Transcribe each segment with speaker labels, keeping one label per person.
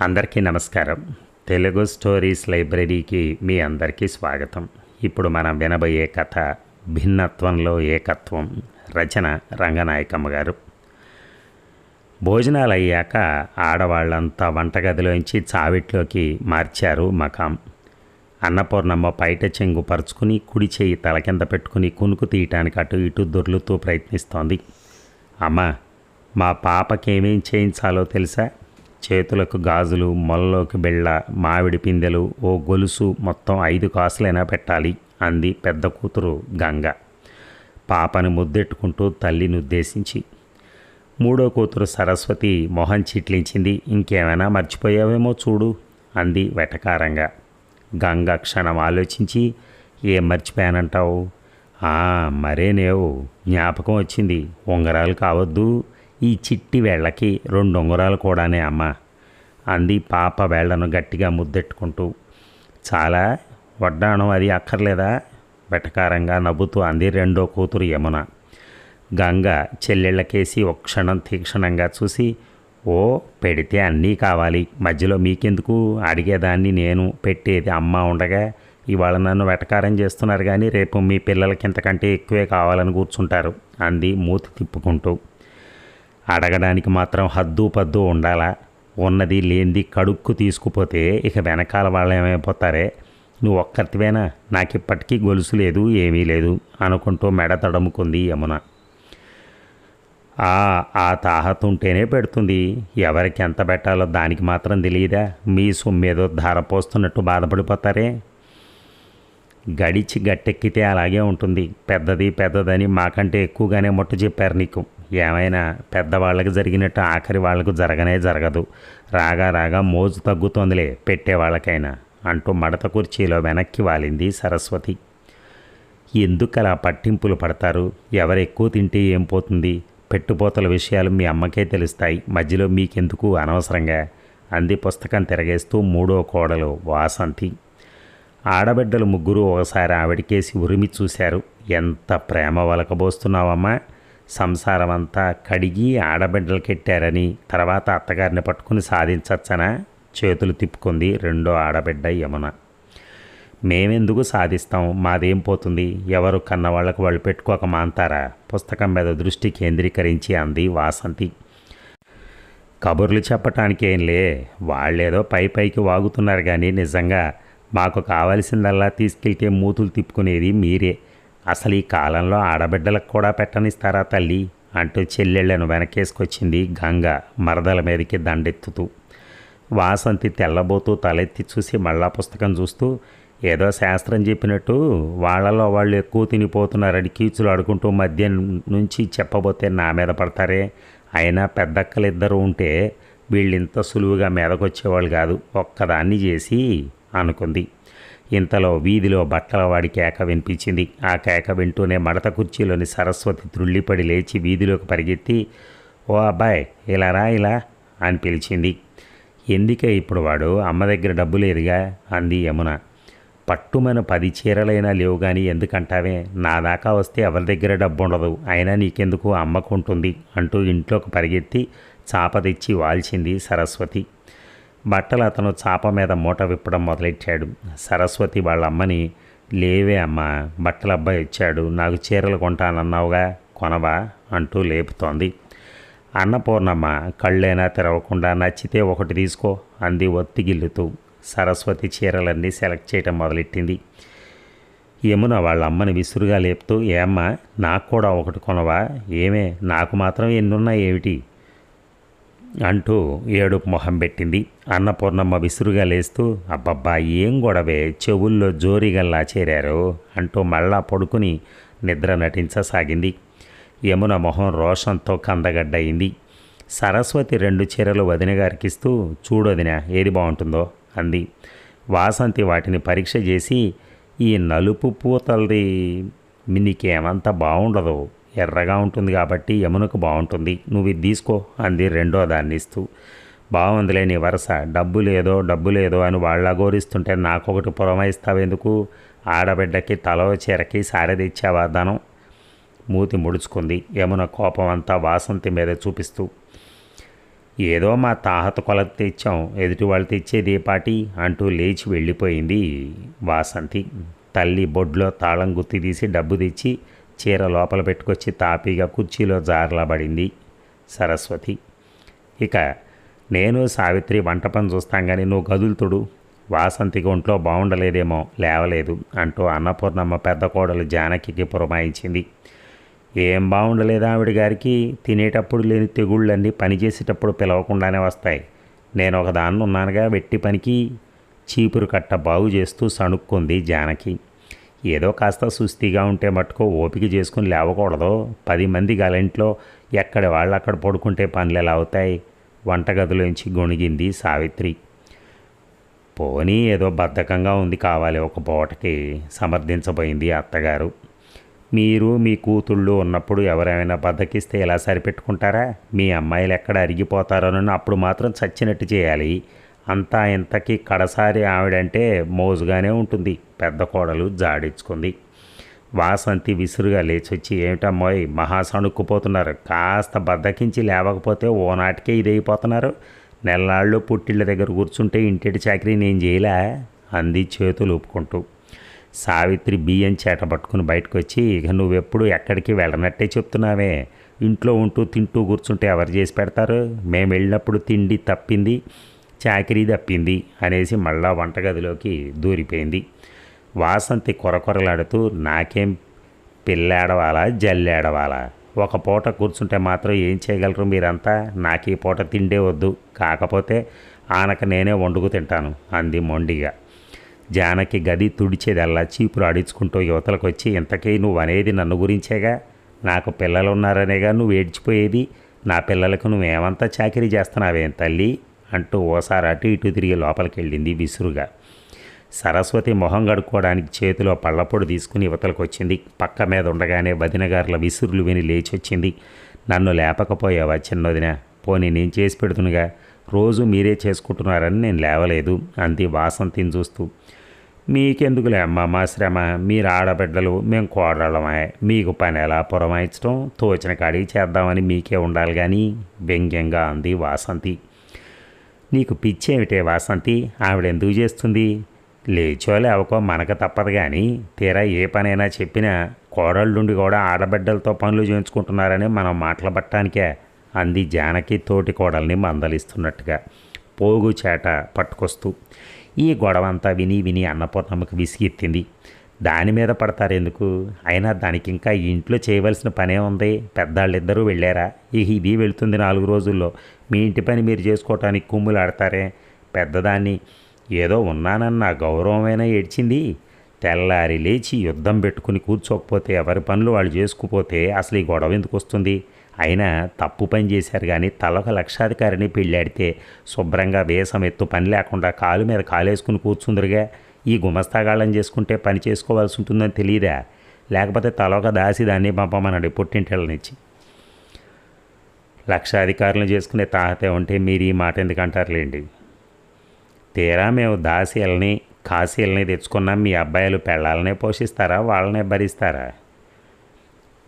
Speaker 1: అందరికీ నమస్కారం. తెలుగు స్టోరీస్ లైబ్రరీకి మీ అందరికీ స్వాగతం. ఇప్పుడు మనం వినబోయే కథ భిన్నత్వంలో ఏకత్వం. రచన రంగనాయకమ్మ గారు. భోజనాలు అయ్యాక ఆడవాళ్ళంతా వంటగదిలోంచి చావిట్లోకి మార్చారు మకాం. అన్నపూర్ణమ్మ పైట చెంగు పరుచుకుని కుడి చేయి తల కింద పెట్టుకుని కునుకు తీయటానికి అటు ఇటు దొర్లుతూ ప్రయత్నిస్తోంది. అమ్మ మా పాపకేమేం చేయించాలో తెలుసా? చేతులకు గాజులు మొలలోకి బెళ్ళ మామిడి పిందెలు ఓ గొలుసు మొత్తం ఐదు కాసులైనా పెట్టాలి అంది పెద్ద కూతురు గంగ. పాపని ముద్దెట్టుకుంటూ తల్లిని ఉద్దేశించి. మూడో కూతురు సరస్వతి మొహం చిట్లించింది ఇంకేమైనా మర్చిపోయావేమో చూడు అంది వెటకారంగా. గంగ క్షణం ఆలోచించి ఏం మర్చిపోయానంటావు? మరేనేవు జ్ఞాపకం వచ్చింది ఉంగరాలు కావద్దు ఈ చిట్టి వేళ్ళకి రెండు ఉంగరాలు కూడానే అమ్మ. అంది పాప వేళ్ళను గట్టిగా ముద్దెట్టుకుంటూ. చాలా వడ్డాణం అది అక్కర్లేదా? వెటకారంగా నవ్వుతూ అంది రెండో కూతురు యమున. గంగ చెల్లెళ్ళకేసి ఒక క్షణం తీక్షణంగా చూసి ఓ పెడితే అన్నీ కావాలి. మధ్యలో మీకెందుకు? అడిగేదాన్ని నేను. పెట్టేది అమ్మ ఉండగా ఇవాళ నన్ను వెటకారం చేస్తున్నారు కానీ రేపు మీ పిల్లలకి ఇంతకంటే ఎక్కువే కావాలని కూర్చుంటారు అంది మూతి తిప్పుకుంటూ. అడగడానికి మాత్రం హద్దు పద్దు ఉండాలా? ఉన్నది లేనిది కడుక్కు తీసుకుపోతే ఇక వెనకాల వాళ్ళు ఏమైపోతారే? నువ్వు ఒక్కరివేనా నాకు ఇప్పటికీ గొలుసు లేదు ఏమీ లేదు అనుకుంటూ మెడ తడుముకుంది యమున. ఆ ఆ తాహతుంటేనే పెడుతుంది. ఎవరికి ఎంత పెట్టాలో దానికి మాత్రం తెలియదా? మీ సొమ్మేదో ధార పోస్తున్నట్టు బాధపడిపోతారే? గడిచి గట్టెక్కితే అలాగే ఉంటుంది. పెద్దది పెద్దదని మాకంటే ఎక్కువగానే ముట్ట చెప్పారు నీకు. ఏమైనా పెద్దవాళ్ళకి జరిగినట్టు ఆఖరి వాళ్ళకు జరగనే జరగదు. రాగా రాగా మోజు తగ్గుతోందిలే పెట్టే వాళ్ళకైనా అంటూ మడత కుర్చీలో వెనక్కి వాలింది సరస్వతి. ఎందుకలా పట్టింపులు పడతారు? ఎవరు ఎక్కువ తింటే ఏం పోతుంది? పెట్టుపోతల విషయాలు మీ అమ్మకే తెలుస్తాయి. మధ్యలో మీకెందుకు అనవసరంగా? అంది పుస్తకం తిరగేస్తూ మూడో కోడలు వాసంతి. ఆడబిడ్డలు ముగ్గురు ఒకసారి ఆవిడకేసి ఉరిమి చూశారు. ఎంత ప్రేమ వలకబోస్తున్నావమ్మా? సంసారమంతా కడిగి కడిగి ఆడబిడ్డలకెట్టారని తర్వాత అత్తగారిని పట్టుకుని సాధించచ్చనా? చేతులు తిప్పుకుంది రెండో ఆడబిడ్డ యమున. మేమెందుకు సాధిస్తాం? మాదేం పోతుంది? ఎవరు కన్నవాళ్ళకు వాళ్ళు పెట్టుకోక మాంతారా? పుస్తకం మీద దృష్టి కేంద్రీకరించి అంది వాసంతి. కబుర్లు చెప్పటానికేంలే వాళ్ళేదో పై పైకి వాగుతున్నారు కానీ నిజంగా మాకు కావలసిందల్లా తీసుకెళ్తే మూతులు తిప్పుకునేది మీరే. అసలు ఈ కాలంలో ఆడబిడ్డలకు కూడా పెట్టనిస్తారా తల్లి? అంటూ చెల్లెళ్ళను వెనకేసుకొచ్చింది గంగ మరదల మీదకి దండెత్తుతూ. వాసంతి తెల్లబోతూ తలెత్తి చూసి మళ్ళా పుస్తకం చూస్తూ ఏదో శాస్త్రం చెప్పినట్టు వాళ్ళలో వాళ్ళు ఎక్కువ తినిపోతున్నారని కీచులు ఆడుకుంటూ మధ్య నుంచి చెప్పబోతే నా మీద పడతారే? అయినా పెద్దక్కలిద్దరూ ఉంటే వీళ్ళింత సులువుగా మీదకొచ్చేవాళ్ళు కాదు ఒక్కదాన్ని చేసి అనుకుంది. ఇంతలో వీధిలో బట్టల వాడి కేక వినిపించింది. ఆ కేక వింటూనే మడత కుర్చీలోని సరస్వతి త్రుళ్ళిపడి లేచి వీధిలోకి పరిగెత్తి ఓ అబ్బాయ్ ఇలా రా ఇలా అని పిలిచింది. ఎందుకే ఇప్పుడు వాడు? అమ్మ దగ్గర డబ్బు లేదుగా అంది యమున. పట్టుమన పది చీరలైనా లేవు కానీ ఎందుకంటావే? నా దాకా వస్తే ఎవరి దగ్గర డబ్బు ఉండదు అయినా నీకెందుకు? అమ్మకుంటుంది అంటూ ఇంట్లోకి పరిగెత్తి చాప తెచ్చి వాల్చింది సరస్వతి. బట్టలు అతను చాప మీద మూట విప్పడం మొదలెట్టాడు. సరస్వతి వాళ్ళ అమ్మని లేవే అమ్మ బట్టల అబ్బాయి వచ్చాడు నాకు చీరలు కొంటానన్నావుగా కొనవా? అంటూ లేపుతోంది. అన్నపూర్ణమ్మ కళ్ళైనా తెరవకుండా నచ్చితే ఒకటి తీసుకో అంది ఒత్తిగిల్లుతూ. సరస్వతి చీరలన్నీ సెలెక్ట్ చేయటం మొదలెట్టింది. యమున వాళ్ళ అమ్మని విసురుగా లేపుతూ ఏమ్మా నాకు కూడా ఒకటి కొనవా? ఏమే నాకు మాత్రం ఎన్నున్నాయి ఏమిటి అంటూ ఏడుపు మొహం పెట్టింది. అన్నపూర్ణమ్మ విసురుగా లేస్తూ అబ్బబ్బా ఏం గొడవే? చెవుల్లో జోరిగల్లా చేరారు అంటూ మళ్ళా పడుకుని నిద్ర నటించసాగింది. యమున మొహం రోషంతో కందగడ్డయింది. సరస్వతి రెండు చీరలు వదినగా అరికిస్తూ చూడొదిన ఏది బాగుంటుందో అంది. వాసంతి వాటిని పరీక్ష చేసి ఈ నలుపు పూతలది నీకేమంత బాగుండదు ఎర్రగా ఉంటుంది కాబట్టి యమునకు బాగుంటుంది. నువ్వు ఇది తీసుకో అంది రెండో దాన్ని ఇస్తూ. బాగుందిలే నీ వరుస. డబ్బు లేదో డబ్బు లేదో అని వాళ్ళ గోరిస్తుంటే నాకొకటి పురమాయిస్తావెందుకు ఆడబిడ్డకి తలో చీరకి సారె తెచ్చావా ధనం? మూతి ముడుచుకుంది. యమున కోపం అంతా వాసంతి మీద చూపిస్తూ. ఏదో మా తాహత కొలత తెచ్చాం. ఎదుటి వాళ్ళు తెచ్చేది పాటి? అంటూ లేచి వెళ్ళిపోయింది వాసంతి. తల్లి బొడ్లో తాళం గుత్తి తీసి డబ్బు తెచ్చి చీర లోపల పెట్టుకొచ్చి తాపీగా కుర్చీలో జారలబడింది సరస్వతి. ఇక నేను సావిత్రి వంట పని చూస్తాం కానీ నువ్వు గదులుతుడు వాసంతికి ఒంట్లో బాగుండలేదేమో లేవలేదు అంటూ అన్నపూర్ణమ్మ పెద్ద కోడలు జానకికి పురమాయించింది. ఏం బాగుండలేదు ఆవిడ గారికి తినేటప్పుడు లేని తెగుళ్ళన్నీ పనిచేసేటప్పుడు పిలవకుండానే వస్తాయి. నేను ఒక దాన్ని ఉన్నానుగా వెట్టి పనికి చీపురు కట్ట బాగు చేస్తూ సణుక్కుంది జానకి. ఏదో కాస్త సుస్థిగా ఉంటే మట్టుకో ఓపిక చేసుకుని లేవకూడదు. పది మంది గలంట్లో ఎక్కడ వాళ్ళు అక్కడ పడుకుంటే పనులు ఎలా అవుతాయి? వంటగదిలోంచి గొణిగింది సావిత్రి. పోనీ ఏదో బద్ధకంగా ఉంది కావాలి ఒక పూటకి సమర్థించబోయింది అత్తగారు. మీరు మీ కూతుళ్ళు ఉన్నప్పుడు ఎవరైనా బద్దకిస్తే ఎలా సరిపెట్టుకుంటారా? మీ అమ్మాయిలు ఎక్కడ అరిగిపోతారోనని అప్పుడు మాత్రం చచ్చినట్టు చేయాలి. అంతా ఇంతకీ కడసారి ఆవిడంటే మోజుగానే ఉంటుంది. పెద్ద కోడలు జాడించుకుంది. వాసంతి విసురుగా లేచొచ్చి ఏమిటమ్మోయ్ మహాసణుక్కుపోతున్నారు. కాస్త బద్దకించి లేవకపోతే ఓనాటికే ఇదైపోతున్నారు. నెలనాళ్ళు పుట్టిళ్ళ దగ్గర కూర్చుంటే ఇంటిటి చాకరీ నేను చేయలే? అంది చేతులు ఊపుకుంటూ. సావిత్రి బియ్యం చేట పట్టుకుని బయటకు వచ్చి ఇక నువ్వెప్పుడు ఎక్కడికి వెళ్ళనట్టే చెప్తున్నావే. ఇంట్లో ఉంటూ తింటూ కూర్చుంటే ఎవరు చేసి పెడతారు? మేము వెళ్ళినప్పుడు తిండి తప్పింది. చాకరీ తప్పింది అనేసి మళ్ళా వంటగదిలోకి దూరిపోయింది. వాసంతి కొరకొరలాడుతూ నాకేం పిల్లాడవాలా జల్లాడవాలా? ఒక పూట కూర్చుంటే మాత్రం ఏం చేయగలరు మీరంతా? నాకు ఈ పూట తిండే వద్దు. కాకపోతే ఆనక నేనే వండుకు తింటాను అంది మొండిగా. జానకి గది తుడిచేదల్లా చీపురు ఆడించుకుంటూ యువతలకు వచ్చి ఇంతకీ నువ్వు అనేది నన్ను గురించేగా? నాకు పిల్లలు ఉన్నారనేగా నువ్వు ఏడ్చిపోయేది? నా పిల్లలకు నువ్వేమంతా చాకరీ చేస్తున్నావేం తల్లి? అంటూ ఓసారి అటు ఇటు తిరిగి లోపలికి వెళ్ళింది విసురుగా. సరస్వతి మొహం గడుక్కోవడానికి చేతిలో పళ్ళపొడి తీసుకుని యువతలకు వచ్చింది పక్క మీద ఉండగానే వదినగారుల విసురులు విని లేచి వచ్చింది నన్ను లేపకపోయావా చిన్నదిన? పోనీ నేను చేసి పెడుతునుగా. రోజు మీరే చేసుకుంటున్నారని నేను లేవలేదు అంది వాసంతిని చూస్తూ. మీకెందుకులే అమ్మ మా శ్రమ? మీరు ఆడబిడ్డలు మేము కోడళ్ళమే. మీకు పని ఎలా పురమాయించడం తోచిన కాడికి చేద్దామని మీకే ఉండాలి కానీ వ్యంగ్యంగా అంది వాసంతి. నీకు పిచ్చేమిటే వాసంతి? ఆవిడ ఎందుకు చేస్తుంది? లేచో లేవకో మనకు తప్పదు కానీ తీరా ఏ పనైనా చెప్పినా కోడళ్ళుండి కూడా ఆడబిడ్డలతో పనులు చేయించుకుంటున్నారని మనం మాట్లాడబట్టానికే అంది జానకి తోటి కోడల్ని మందలిస్తున్నట్టుగా. పోగు చేట పట్టుకొస్తూ. ఈ గొడవ అంతా విని విని అన్నపూర్ణమ్మకు విసిగెత్తింది. దాని మీద పడతారు ఎందుకు? అయినా దానికి ఇంకా ఇంట్లో చేయవలసిన పనే ఉంది. పెద్దాళ్ళిద్దరూ వెళ్ళారా? ఇక ఇది వెళుతుంది నాలుగు రోజుల్లో. మీ ఇంటి పని మీరు చేసుకోవటానికి కుమ్ములు ఆడతారే పెద్దదాన్ని ఏదో ఉన్నానన్న గౌరవమైనా ఏడ్చింది. తెల్లారి లేచి యుద్ధం పెట్టుకుని కూర్చోకపోతే ఎవరి పనులు వాళ్ళు చేసుకుపోతే అసలు ఈ గొడవ ఎందుకు వస్తుంది? అయినా తప్పు పని చేశారు కానీ తలొక లక్షాధికారిని పెళ్ళాడితే శుభ్రంగా వేసం ఎత్తు పని లేకుండా కాలు మీద కాలేసుకుని కూర్చుందరుగా. ఈ గుమస్తాగాళం చేసుకుంటే పని చేసుకోవాల్సి ఉంటుందని తెలియదా? లేకపోతే తలొక దాసి దాన్ని పంపమన్నాడు పుట్టింటిళ్ళనిచ్చి లక్షాధికారులను చేసుకునే తాహతే ఉంటే మీరు ఈ మాట ఎందుకు అంటారులేండి? తీరా మేము దాసీలని కాశీలని తెచ్చుకున్నాం మీ అబ్బాయిలు పెళ్ళాలనే పోషిస్తారా? వాళ్ళనే భరిస్తారా?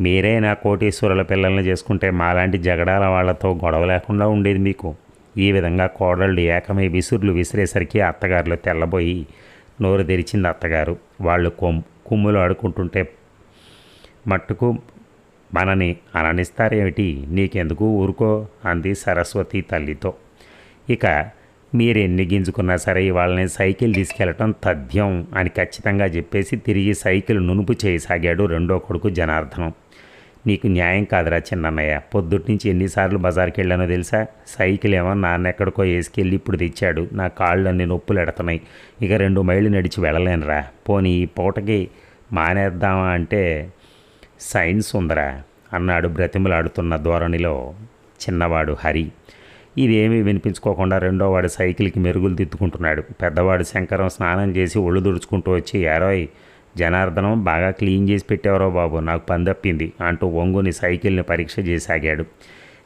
Speaker 1: మీరే నా కోటీశ్వరుల పిల్లల్ని చేసుకుంటే మాలాంటి జగడాల వాళ్ళతో గొడవ లేకుండా ఉండేది మీకు. ఈ విధంగా కోడళ్ళు ఏకమై విసురులు విసిరేసరికి అత్తగారులు తెల్లబోయి నోరు తెరిచింది అత్తగారు. వాళ్ళు కొమ్ కుమ్ములు ఆడుకుంటుంటే మట్టుకు మనని అననిస్తారేమిటి? నీకెందుకు ఊరుకో? అంది సరస్వతి తల్లితో. ఇక మీరు ఎన్ని గింజుకున్నా సరే వాళ్ళని సైకిల్ తీసుకెళ్ళటం తథ్యం అని ఖచ్చితంగా చెప్పేసి తిరిగి సైకిల్ నునుపు చేయసాగాడు రెండో కొడుకు జనార్దనం. నీకు న్యాయం కాదురా చిన్నన్నయ్య. పొద్దుటి నుంచి ఎన్నిసార్లు బజార్కి వెళ్ళానో తెలుసా? సైకిల్ ఏమో నాన్న ఎక్కడికో వేసుకెళ్ళి ఇప్పుడు తెచ్చాడు. నా కాళ్ళు అన్ని నొప్పులు ఎడతున్నాయి. ఇక రెండు మైళ్ళు నడిచి వెళ్ళలేనురా. పోనీ ఈ పూటకి మానేద్దామా అంటే సైన్స్ ఉందరా అన్నాడు బ్రతిమలాడుతున్న ధోరణిలో చిన్నవాడు హరి. ఇదేమీ వినిపించుకోకుండా రెండోవాడు సైకిల్కి మెరుగులు దిద్దుకుంటున్నాడు. పెద్దవాడు శంకరం స్నానం చేసి ఒళ్ళు దుడుచుకుంటూ వచ్చి ఏరోయ్ జనార్దనం బాగా క్లీన్ చేసి పెట్టేవరో బాబు నాకు పని తప్పింది అంటూ ఒంగుని సైకిల్ని పరీక్ష చేసాగాడు.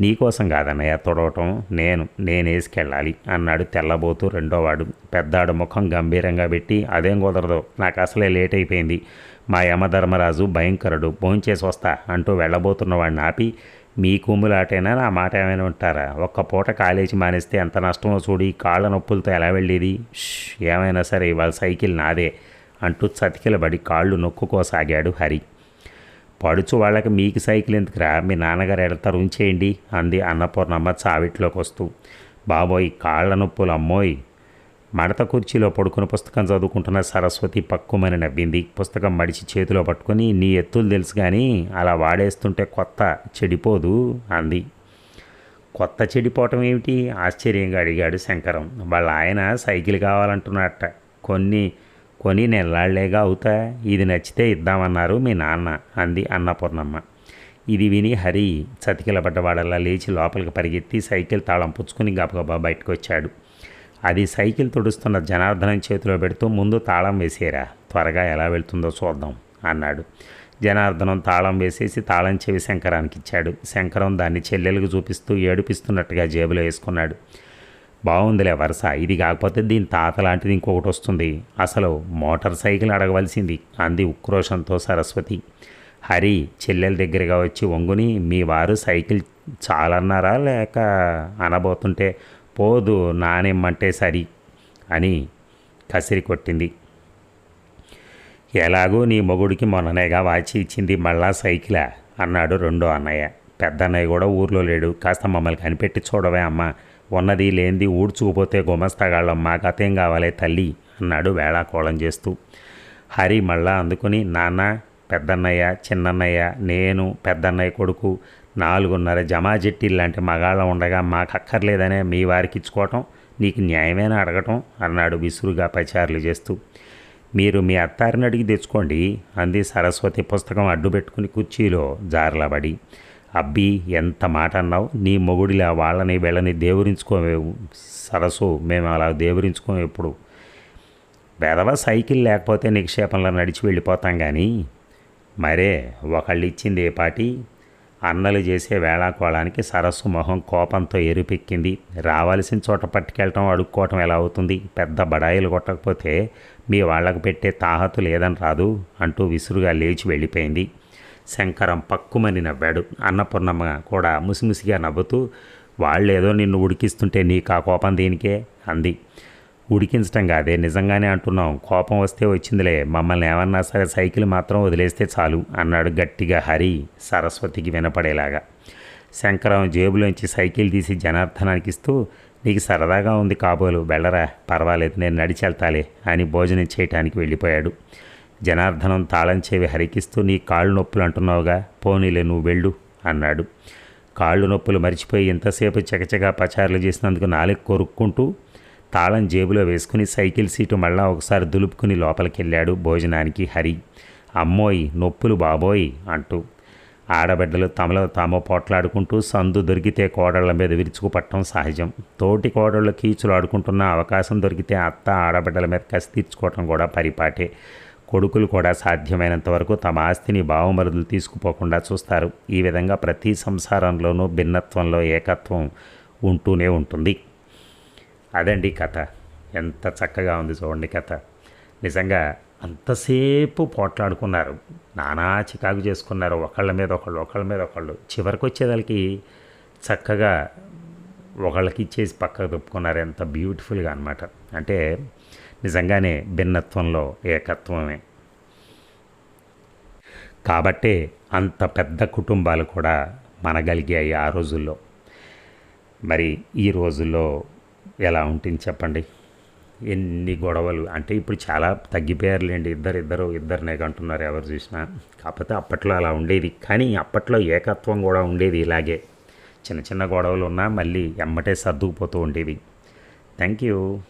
Speaker 1: నీకోసం కాదన్నయ్య తొడవటం నేను నేనేసుకెళ్ళాలి అన్నాడు తెల్లబోతూ రెండోవాడు. పెద్దాడు ముఖం గంభీరంగా పెట్టి అదేం కుదరదు నాకు అసలే లేట్ అయిపోయింది. మా యమధర్మరాజు భయంకరుడు భోంచేసి వస్తా అంటూ వెళ్ళబోతున్నవాడిని ఆపి మీ కుమ్ములాటైనా నా మాట ఏమైనా ఉంటారా ఒక్క పూట కాలేజీ మానేస్తే ఎంత నష్టమో చూడి కాళ్ళ నొప్పులతో ఎలా వెళ్ళేది? ఏమైనా సరే ఇవాళ సైకిల్ నాదే. అంటూ చతికిలబడి కాళ్ళు నొక్కుకోసాగాడు హరి. పడుచు వాళ్ళకి మీకు సైకిల్ ఎందుకురా? మీ నాన్నగారు ఎడతారు ఉంచేయండి అంది అన్నపూర్ణమ్మ చావిట్లోకి వస్తూ బాబోయ్ కాళ్ళ నొప్పులు అమ్మోయ్. మడత కుర్చీలో పడుకుని పుస్తకం చదువుకుంటున్న సరస్వతి పక్కుమని నవ్వింది. పుస్తకం మడిచి చేతిలో పట్టుకొని నీ ఎత్తులు తెలుసు కానీ అలా వాడేస్తుంటే కొత్త చెడిపోదు అంది. కొత్త చెడిపోవటం ఏమిటి? ఆశ్చర్యంగా అడిగాడు శంకరం. వాళ్ళ ఆయన సైకిల్ కావాలంటున్నట్ట కొన్ని కొని నెల్లాళ్ళేగా అవుతా? ఇది నచ్చితే ఇద్దామన్నారు మీ నాన్న అంది అన్నపూర్ణమ్మ. ఇది విని హరి చతికిలబడ్డవాడల్లా లేచి లోపలికి పరిగెత్తి సైకిల్ తాళం పుచ్చుకుని గబగబా బయటకు వచ్చాడు అది సైకిల్ తుడుస్తున్న జనార్దనం చేతిలో పెడుతూ ముందు తాళం వేసేరా త్వరగా ఎలా వెళ్తుందో చూద్దాం అన్నాడు. జనార్దనం తాళం వేసేసి తాళం చెవి శంకరానికి ఇచ్చాడు శంకరం దాన్ని చెల్లెలకు చూపిస్తూ ఏడిపిస్తున్నట్టుగా జేబులో వేసుకున్నాడు బాగుందిలే వరుస. ఇది కాకపోతే దీని తాత లాంటిది ఇంకొకటి వస్తుంది. అసలు మోటార్ సైకిల్ అడగవలసింది. అంది ఉక్రోషంతో సరస్వతి. హరి చెల్లెల దగ్గరగా వచ్చి వంగుని మీ వారు సైకిల్ చాలన్నారా? లేక అనబోతుంటే పోదు నానేమ్మంటే సరి అని కసిరి కొట్టింది. ఎలాగూ నీ మొగుడికి మొన్ననేగా వాచి ఇచ్చింది మళ్ళా సైకిలా? అన్నాడు రెండో అన్నయ్య. పెద్ద అన్నయ్య కూడా ఊర్లో లేడు. కాస్త మమ్మల్ని కనిపెట్టి చూడవే అమ్మా. ఉన్నది లేనిది ఊడ్చుకుపోతే గుమస్తగాళ్ళం మాకతేం కావాలే తల్లి అన్నాడు వేళాకోళం చేస్తూ. హరి మళ్ళా అందుకుని నాన్న పెద్దన్నయ్య చిన్నన్నయ్య నేను పెద్దన్నయ్య కొడుకు నాలుగున్నర జమాజెట్టి లాంటి మగాళ్ళం ఉండగా మాకు అక్కర్లేదనే మీ వారికి ఇచ్చుకోవటం నీకు న్యాయమేనా అడగటం? అన్నాడు విసురుగా పచారులు చేస్తూ. మీరు మీ అత్తారిని అడిగి తెచ్చుకోండి అంది సరస్వతి పుస్తకం అడ్డు పెట్టుకుని కుర్చీలో జారలబడి. అబ్బి ఎంత మాట అన్నావు? నీ మొగుడిలా వాళ్ళని వీళ్ళని దేవురించుకోమేవు సరస్సు మేము అలా దేవురించుకోము ఎప్పుడు? వెధవ సైకిల్ లేకపోతే నిక్షేపంలో నడిచి వెళ్ళిపోతాం కానీ మరే ఒకళ్ళు ఇచ్చింది ఏ పాటి? అన్నలు చేసే వేళాకోళానికి సరస్సు మొహం కోపంతో ఎరుపెక్కింది. రావాల్సిన చోట పట్టుకెళ్ళటం అడుక్కోవటం ఎలా అవుతుంది? పెద్ద బడాయిలు కొట్టకపోతే మీ వాళ్ళకు పెట్టే తాహతు లేదని రాదు అంటూ విసురుగా లేచి వెళ్ళిపోయింది. శంకరం పక్కుమని నవ్వాడు. అన్నపూర్ణమ్మ కూడా ముసిముసిగా నవ్వుతూ వాళ్ళేదో నిన్ను ఉడికిస్తుంటే నీకు ఆ కోపం దేనికే? అంది. ఉడికించటం కాదే నిజంగానే అంటున్నాం. కోపం వస్తే వచ్చిందిలే. మమ్మల్ని ఏమన్నా సరే సైకిల్ మాత్రం వదిలేస్తే చాలు అన్నాడు గట్టిగా హరి సరస్వతికి వినపడేలాగా. శంకరం జేబులోంచి సైకిల్ తీసి జనార్దనానికి ఇస్తూ నీకు సరదాగా ఉంది కాబోలు వెళ్ళరా పర్వాలేదు నేను నడిచెళ్తాలే అని భోజనం చేయటానికి వెళ్ళిపోయాడు. జనార్దనం తాళం చెవి హరికిస్తూ నీ కాళ్ళు నొప్పులు అంటున్నావుగా పోనీలే నువ్వు వెళ్ళు అన్నాడు. కాళ్ళు నొప్పులు మర్చిపోయి ఇంతసేపు చకచకా పచారులు చేసినందుకు నాలుగు కొరుక్కుంటూ తాళం జేబులో వేసుకుని సైకిల్ సీటు మళ్ళా ఒకసారి దులుపుకుని లోపలికి వెళ్ళాడు భోజనానికి హరి. అమ్మోయ్ నొప్పులు బాబోయ్ అంటూ ఆడబిడ్డలు తమలో తాము పోట్లాడుకుంటూ సందు దొరికితే కోడళ్ళ మీద విరుచుకుపట్టడం సహజం. తోటి కోడళ్ళు కీచులు ఆడుకుంటున్న అవకాశం దొరికితే అత్త ఆడబిడ్డల మీద కసి తీర్చుకోవటం కూడా పరిపాటే. కొడుకులు కూడా సాధ్యమైనంత వరకు తమ ఆస్తిని బావమరుదులు తీసుకుపోకుండా చూస్తారు. ఈ విధంగా ప్రతి సంసారంలోనూ భిన్నత్వంలో ఏకత్వం ఉంటూనే ఉంటుంది. అదండి కథ. ఎంత చక్కగా ఉంది చూడండి కథ. నిజంగా అంతసేపు పోట్లాడుకున్నారు. నానా చికాకు చేసుకున్నారు. ఒకళ్ళ మీద ఒకళ్ళు ఒకళ్ళ మీద ఒకళ్ళు. చివరికి వచ్చేదానికి చక్కగా ఒకళ్ళకి ఇచ్చేసి పక్కకు తప్పుకున్నారు ఎంత బ్యూటిఫుల్గా అనమాట అంటే నిజంగానే భిన్నత్వంలో ఏకత్వమే. కాబట్టే అంత పెద్ద కుటుంబాలు కూడా మనగలిగాయి ఆ రోజుల్లో. మరి ఈ రోజుల్లో ఎలా ఉంటుంది చెప్పండి? ఎన్ని గొడవలు అంటే ఇప్పుడు చాలా తగ్గిపోయారులేండి. ఇద్దరు ఇద్దరు ఇద్దరినే కంటున్నారు ఎవరు చూసినా. కాకపోతే అప్పట్లో అలా ఉండేది. కానీ అప్పట్లో ఏకత్వం కూడా ఉండేది ఇలాగే. చిన్న చిన్న గొడవలు ఉన్నా మళ్ళీ ఎమ్మటే సర్దుకుపోతూ ఉండేవి. Thank you.